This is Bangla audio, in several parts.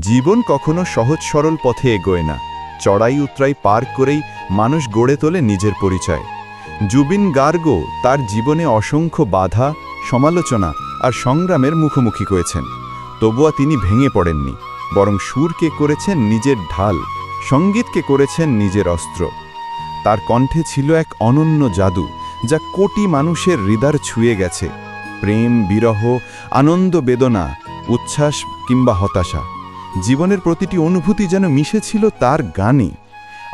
জীবন কখনো সহজ সরল পথে এগোয় না। চড়াই উতরাই পার করেই মানুষ গড়ে তোলে নিজের পরিচয়। জুবিন গার্গো তার জীবনে অসংখ্য বাধা, সমালোচনা আর সংগ্রামের মুখোমুখি হয়েছেন। তবুয়া তিনি ভেঙে পড়েননি, বরং সুরকে করেছেন নিজের ঢাল, সঙ্গীতকে করেছেন নিজের অস্ত্র। তার কণ্ঠে ছিল এক অনন্য জাদু, যা কোটি মানুষের হৃদয় ছুঁয়ে গেছে। প্রেম, বিরহ, আনন্দ, বেদনা, উচ্ছ্বাস কিংবা হতাশা। জীবনের প্রতিটি অনুভূতি যেন মিশেছিল তার গানে।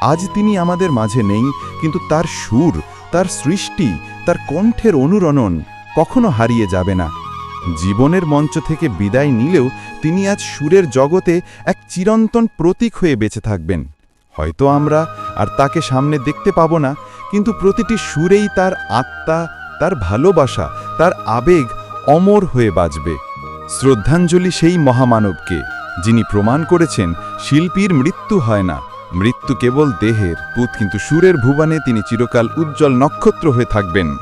আজ তিনি আমাদের মাঝে নেই, কিন্তু তার সুর, তার সৃষ্টি, তার কণ্ঠের অনুরণন কখনো হারিয়ে যাবে না। জীবনের মঞ্চ থেকে বিদায় নিলেও তিনি আজ সুরের জগতে এক চিরন্তন প্রতীক হয়ে বেঁচে থাকবেন। হয়তো আমরা আর তাকে সামনে দেখতে পাবো না, কিন্তু প্রতিটি সুরেই তার আত্মা, তার ভালোবাসা, তার আবেগ অমর হয়ে বাজবে শ্রদ্ধাঞ্জলি সেই মহামানবকে। যিনি প্রমাণ করেছেন শিল্পীর মৃত্যু হয় না। মৃত্যু কেবল দেহের, পুত কিন্তু সুরের ভুবনে তিনি চিরকাল উজ্জ্বল নক্ষত্র হয়ে থাকবেন।